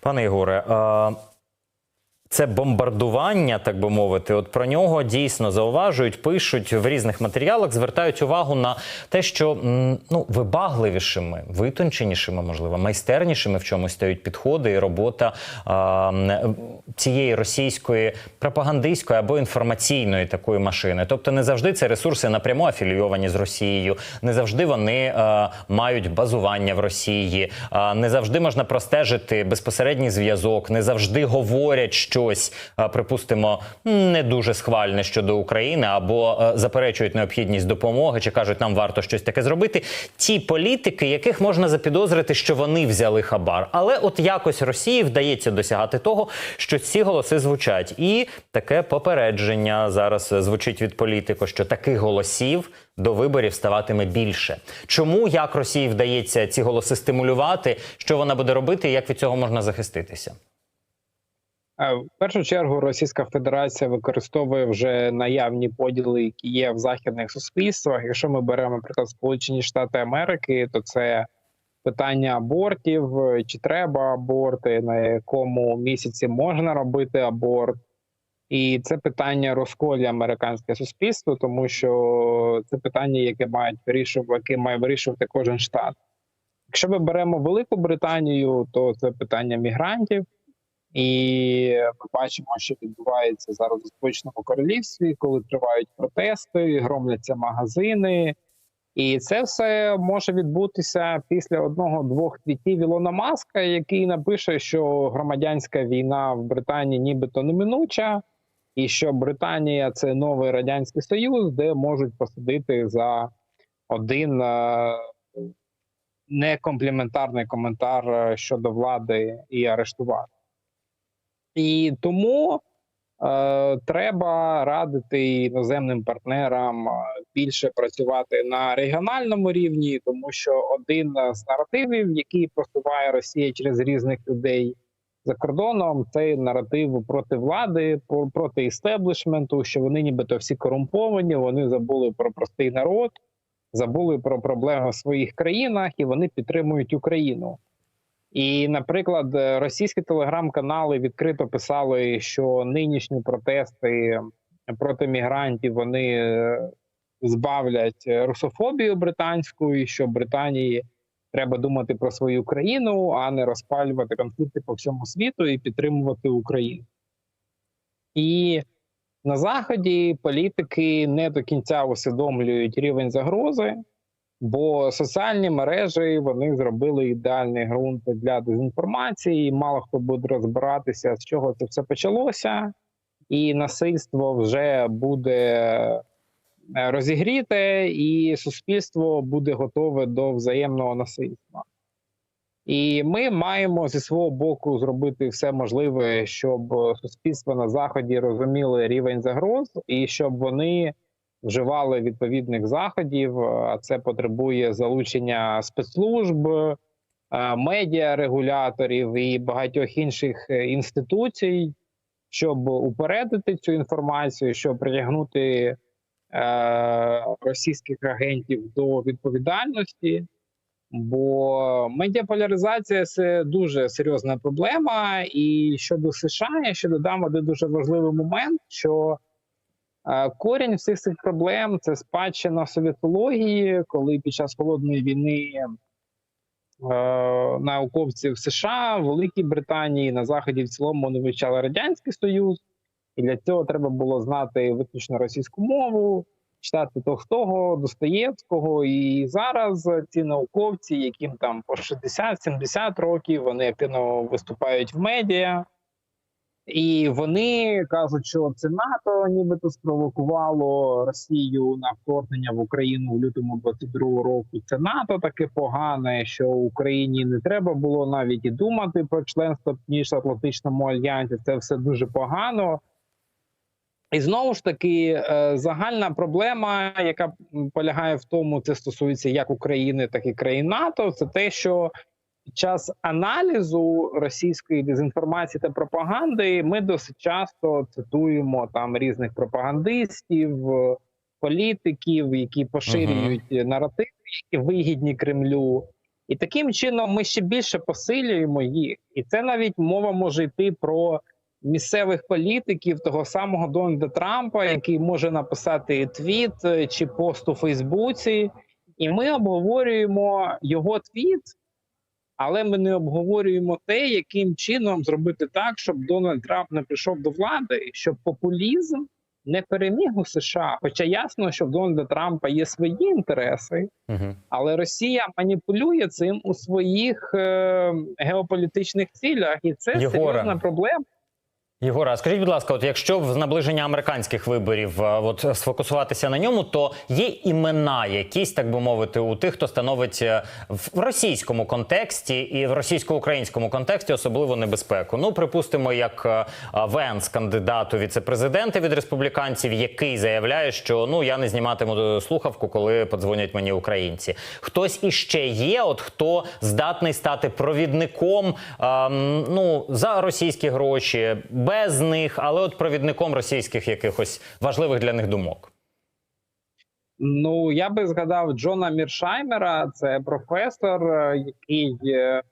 Пане Ігоре, е, це бомбардування, так би мовити. От про нього дійсно зауважують, пишуть в різних матеріалах, звертають увагу на те, що ну вибагливішими, витонченішими, можливо, майстернішими в чомусь стають підходи і робота м, цієї російської пропагандистської або інформаційної такої машини. Тобто, не завжди це ресурси напряму афілійовані з Росією, не завжди вони е, мають базування в Росії, е, не завжди можна простежити безпосередній зв'язок, не завжди говорять щось, припустимо, не дуже схвальне щодо України, або е, заперечують необхідність допомоги, чи кажуть, нам варто щось таке зробити. Ті політики, яких можна запідозрити, що вони взяли хабар, але от якось Росії вдається досягати того, що ці голоси звучать, і таке попередження зараз звучить від політико, що таких голосів до виборів ставатиме більше. Чому як Росії вдається ці голоси стимулювати? Що вона буде робити, і як від цього можна захиститися? В першу чергу Російська Федерація використовує вже наявні поділи, які є в західних суспільствах. Якщо ми беремо, наприклад, Сполучені Штати Америки, то це питання абортів, чи треба аборти, на якому місяці можна робити аборт. І це питання розколює американське суспільство, тому що це питання, яке мають вирішувати, яке має вирішувати кожен штат. Якщо ми беремо Велику Британію, то це питання мігрантів. І ми бачимо, що відбувається зараз у Сполученому Королівстві, коли тривають протести, громляться магазини. І це все може відбутися після одного-двох твітів Ілона Маска, який напише, що громадянська війна в Британії нібито неминуча, і що Британія це новий радянський союз, де можуть посадити за один е, некомпліментарний коментар е, щодо влади і арештувати. І тому е, треба радити іноземним партнерам е, більше працювати на регіональному рівні, тому що один з наративів, який просуває Росія через різних людей за кордоном, це наратив проти влади, про- проти істеблішменту, що вони нібито всі корумповані, вони забули про простий народ, забули про проблеми в своїх країнах, і вони підтримують Україну. І, наприклад, е, російські телеграм-канали відкрито писали, що нинішні протести проти мігрантів вони е, збавлять русофобію британську, і що Британії треба думати про свою країну, а не розпалювати конфлікти по всьому світу і підтримувати Україну. І на заході політики не до кінця усвідомлюють рівень загрози. Бо соціальні мережі вони зробили ідеальний ґрунт для дезінформації. і Мало хто буде розбиратися, з чого це все почалося, і насильство вже буде е, розігріте, і суспільство буде готове до взаємного насильства. І ми маємо зі свого боку зробити все можливе, щоб суспільство на заході розуміло рівень загроз, і щоб вони вживали відповідних заходів. А це потребує залучення спецслужб, е, медіарегуляторів і багатьох інших е, інституцій, щоб упередити цю інформацію, щоб притягнути е, російських агентів до відповідальності. Бо медіаполяризація це дуже серйозна проблема. І щодо США, я ще додам один дуже важливий момент, що е, корінь всіх цих проблем це спадщина совєтології, коли під час холодної війни е, науковці в США, Великій Британії, на Заході в цілому вони вивчали Радянський Союз, і для цього треба було знати виключно російську мову, читати Толстого, Достоєвського. І зараз ці науковці, яким там по 60-70 років, вони активно виступають в медіа. І вони кажуть, що це НАТО нібито спровокувало Росію на вторгнення в Україну в лютому 22-го року. Це НАТО таке погане, що Україні не треба було навіть і думати про членство в Північно-Атлантичному альянсі. Це все дуже погано. І знову ж таки, е, загальна проблема, яка полягає в тому, це стосується як України, так і країн НАТО. Це те, що під час аналізу російської дезінформації та пропаганди ми досить часто цитуємо там різних пропагандистів, політиків, які поширюють наративи, які вигідні Кремлю. І таким чином ми ще більше посилюємо їх. І це навіть мова може йти про місцевих політиків, того самого Дональда Трампа, який може написати твіт чи пост у Фейсбуці, і ми обговорюємо його твіт, але ми не обговорюємо те, яким чином зробити так, щоб Дональд Трамп не прийшов до влади, щоб популізм не переміг у США. Хоча ясно, що в Дональда Трампа є свої інтереси, Угу. але Росія маніпулює цим у своїх е, геополітичних цілях, і це Єгора. серйозна проблема. Єгора, скажіть, будь ласка, от якщо в наближення американських виборів е, от сфокусуватися на ньому, то є імена якісь, так би мовити, у тих, хто становить е, в російському контексті і в російсько-українському контексті особливо небезпеку. Ну, припустимо, як е, Венс, кандидат у віце-президенти від республіканців, який заявляє, що ну я не зніматиму слухавку, коли подзвонять мені українці. Хтось іще є, от хто здатний стати провідником ем, ну за російські гроші, без них, але от провідником російських якихось важливих для них думок. Ну я би згадав Джона Міршаймера, це професор, е, який е,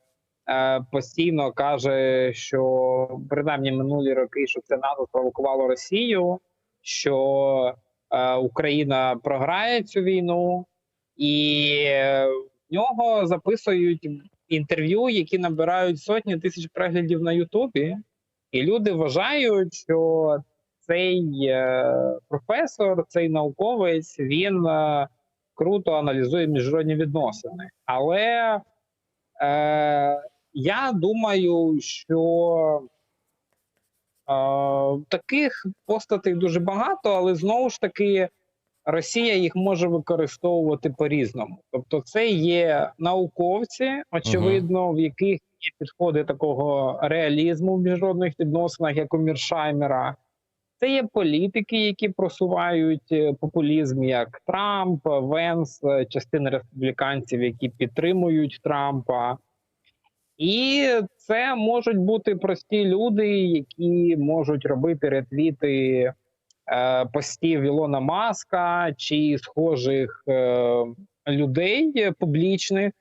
е, постійно каже, що принаймні минулі роки, що це НАТО спровокувало Росію, що Україна програє цю війну, і в нього записують інтерв'ю, які набирають сотні тисяч переглядів на Ютубі, і люди вважають, що цей е, професор, цей науковець, він е, круто аналізує міжнародні відносини. Але е, я думаю, що е, таких постатей дуже багато, але знову ж таки Росія їх може використовувати по-різному. Тобто, це є науковці, очевидно, в яких підходи такого реалізму в міжнародних відносинах, як у Міршаймера. Це є політики, які просувають е, популізм, як Трамп, Венс, е, частина республіканців, які підтримують Трампа. І це можуть бути прості люди, які можуть робити ретвіти е, постів Ілона Маска чи схожих е, людей публічних,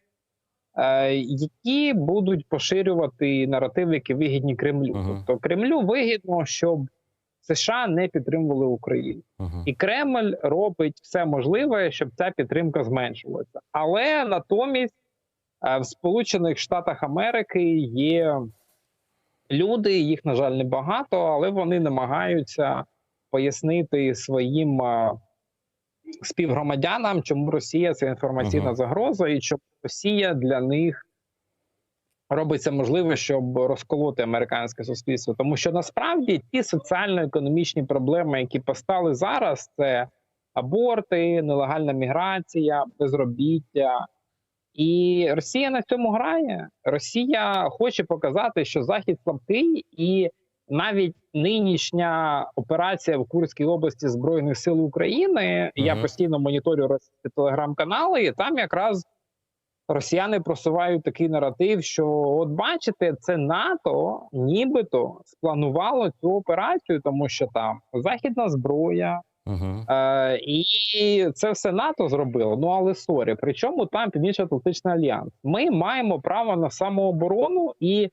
які будуть поширювати наративи, які вигідні Кремлю. Мгм. Тобто Кремлю вигідно, щоб США не підтримували Україну. І Кремль робить все можливе, щоб ця підтримка зменшилася. Але натомість е, в Сполучених Штатах Америки є люди, їх, на жаль, небагато, але вони намагаються пояснити своїм е, співгромадянам, чому Росія це інформаційна Мгм. загроза, і чому Росія для них робиться можливе, щоб розколоти американське суспільство. Тому що насправді ті соціально-економічні проблеми, які постали зараз, це аборти, нелегальна міграція, безробіття. І Росія на цьому грає. Росія хоче показати, що Захід слабкий, і навіть нинішня операція в Курській області Збройних сил України. Я постійно моніторю російські телеграм-канали, і там якраз росіяни просувають такий наратив, що от бачите, це НАТО нібито спланувало цю операцію, тому що там західна зброя, Угу. Е, і це все НАТО зробило. Ну але сорі, причому там Північно-Атлантичний альянс. Ми маємо право на самооборону, і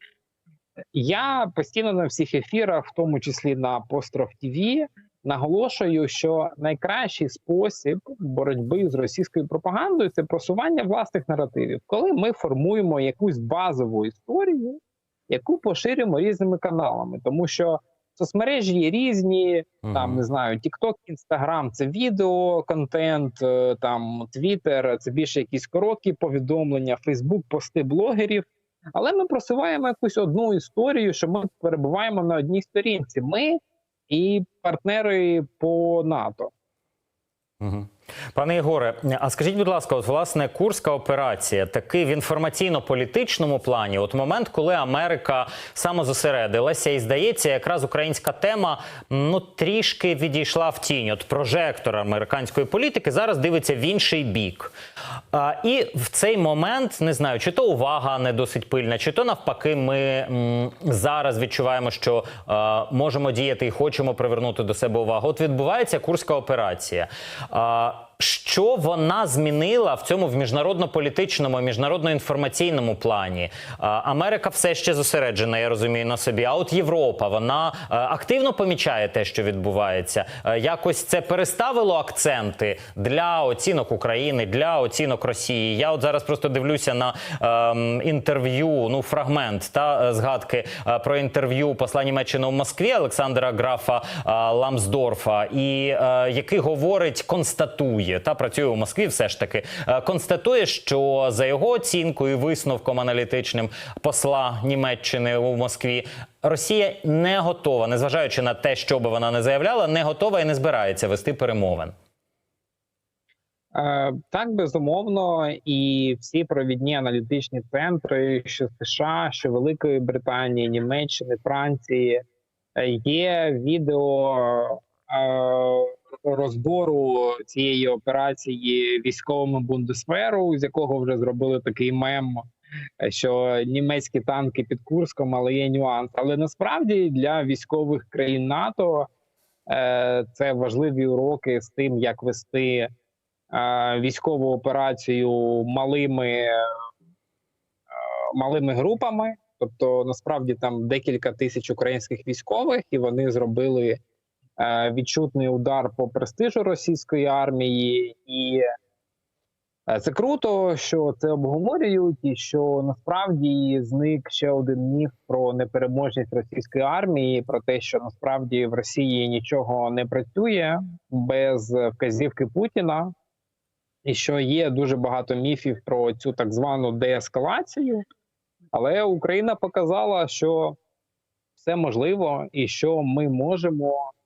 я постійно на всіх ефірах, в тому числі на Постров ТВ, наголошую, що найкращий спосіб боротьби з російською пропагандою це просування власних наративів, коли ми формуємо якусь базову історію, яку поширюємо різними каналами, тому що соцмережі є різні. Там не знаю, TikTok, Instagram – це відео, контент, е, там Twitter – це більше якісь короткі повідомлення, Facebook – пости блогерів. Але ми просуваємо якусь одну історію, що ми перебуваємо на одній сторінці. Ми і партнери по НАТО. Угу. Пане Єгоре, а скажіть, будь ласка, от власне Курська операція таки в інформаційно-політичному плані, от момент, коли Америка самозосередилася, і здається, якраз українська тема ну трішки відійшла в тінь. От прожектор американської політики зараз дивиться в інший бік. А, і в цей момент не знаю, чи то увага не досить пильна, чи то навпаки, ми м, зараз відчуваємо, що е, можемо діяти і хочемо привернути до себе увагу. От відбувається Курська операція. А, Що вона змінила в цьому в міжнародно-політичному, міжнародно-інформаційному плані? Америка все ще зосереджена, я розумію, на собі. А от Європа вона е, активно помічає те, що відбувається. Е, Якось це переставило акценти для оцінок України, для оцінок Росії. Я от зараз просто дивлюся на ем, інтерв'ю, ну фрагмент та е, згадки про інтерв'ю посла Німеччини у Москві Олександра Графа Ламсдорфа, і який говорить, констатує та працює у Москві, все ж таки е, констатує, що за його оцінкою висновком аналітичним посла Німеччини у Москві. Росія не готова, незважаючи на те, що би вона не заявляла, не готова і не збирається вести перемовин. Е, Так, безумовно, і всі провідні аналітичні центри, що США, що Великої Британії, Німеччини, Франції, е, є відео розбору цієї операції військовими Бундесверу, з якого вже зробили такий мем, що німецькі танки під Курском, але є нюанс. Але насправді для військових країн НАТО е, це важливі уроки з тим, як вести е, військову операцію малими, е, малими групами. Тобто, насправді там декілька тисяч українських військових, і вони зробили відчутний удар по престижу російської армії, і е, це круто, що це обговорюють, і що насправді зник ще один міф про непереможність російської армії, про те, що насправді в Росії нічого не працює без вказівки Путіна, і що є дуже багато міфів про цю так звану деескалацію. Але Україна показала, що все можливо, і що ми можемо е,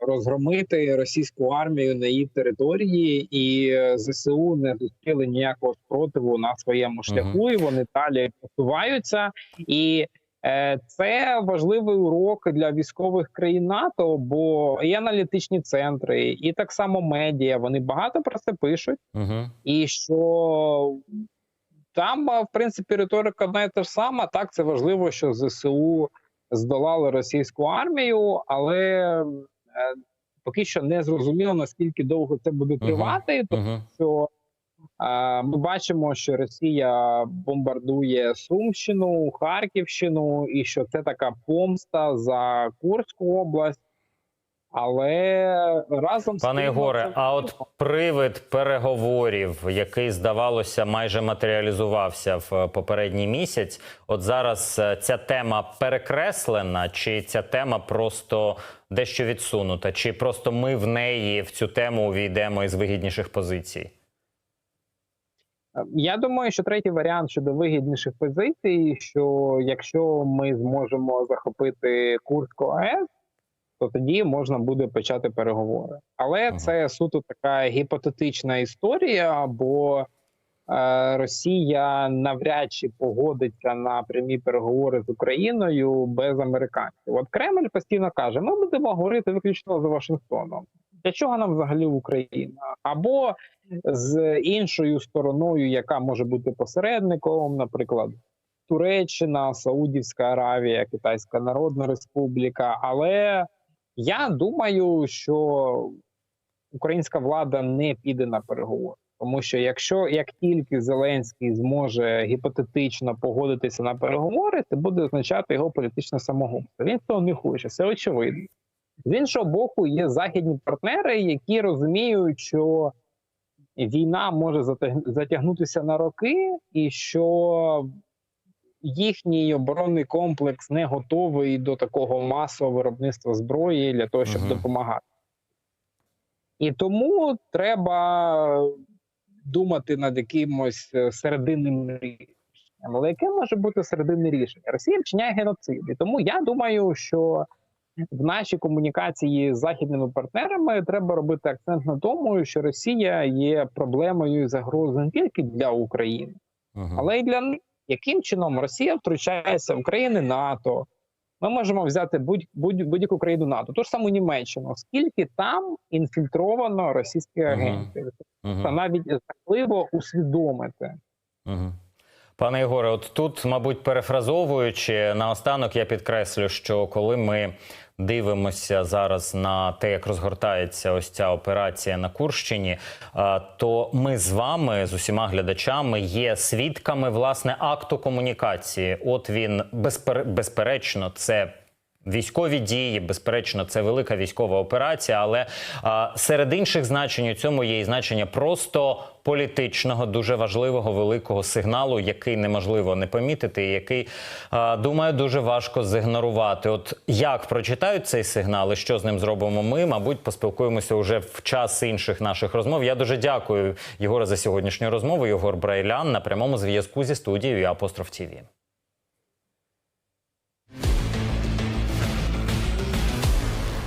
розгромити російську армію на її території, і е, ЗСУ не зустріли ніякого спротиву на своєму шляху, і вони далі посуваються. І е, це важливий урок для військових країн НАТО, бо і аналітичні центри, і так само медіа. Вони багато про це пишуть Угу. і що там, в принципі, риторика одна і та ж сама. Так, це важливо, що ЗСУ здолали російську армію, але е, поки що не зрозуміло наскільки довго це буде тривати, тому Угу. що е, ми бачимо, що Росія бомбардує Сумщину, Харківщину, і що це така помста за Курську область. Але разом з Пане тим, Єгоре, це а от привид переговорів, який здавалося майже матеріалізувався в попередній місяць, от зараз е, ця тема перекреслена, чи ця тема просто дещо відсунута, чи просто ми в неї в цю тему увійдемо із вигідніших позицій? Я думаю, що третій варіант щодо вигідніших позицій, що якщо ми зможемо захопити Курську АЕС, то тоді можна буде почати переговори. Але Ага. це суто така гіпотетична історія, бо е, Росія навряд чи погодиться на прямі переговори з Україною без американців. От Кремль постійно каже: ми будемо говорити виключно з Вашингтоном. Для чого нам взагалі Україна? Або з іншою стороною, яка може бути посередником, наприклад, Туреччина, Саудівська Аравія, Китайська Народна Республіка. Але я думаю, що українська влада не піде на переговори. Тому що якщо як тільки Зеленський зможе гіпотетично погодитися на переговори, це буде означати його політичне самогубство. Він цього не хоче, це очевидно. З іншого боку, є західні партнери, які розуміють, що війна може затягнутися на роки, і що їхній оборонний комплекс не готовий до такого масового виробництва зброї для того, щоб Мгм. допомагати. І тому треба думати над якимось е, серединним рішенням. Але яке може бути серединне рішення? Росія вчиняє геноцид. І тому я думаю, що в нашій комунікації з західними партнерами треба робити акцент на тому, що Росія є проблемою і загрозою не тільки для України, Угу. але й для них. Яким чином Росія втручається в країни НАТО? Ми можемо взяти будь, будь, будь-яку країну НАТО, ту ж саму Німеччину, скільки там інфільтровано російських агентів, та Угу. навіть жахливо усвідомити. Угу. Пане Єгоре, от тут, мабуть, перефразовуючи наостанок, я підкреслю, що коли ми дивимося зараз на те, як розгортається ось ця операція на Курщині, то ми з вами, з усіма глядачами, є свідками власне акту комунікації. От він безпер... безперечно, це. Військові дії, безперечно, це велика військова операція, але а, серед інших значень у цьому є і значення просто політичного, дуже важливого великого сигналу, який неможливо не помітити, і який а, думаю, дуже важко зігнорувати. От як прочитають цей сигнал, і що з ним зробимо ми, мабуть, поспілкуємося уже в час інших наших розмов. Я дуже дякую Єгора за сьогоднішню розмову. Єгор Брайлян на прямому зв'язку зі студією Апостроф ТІВІ.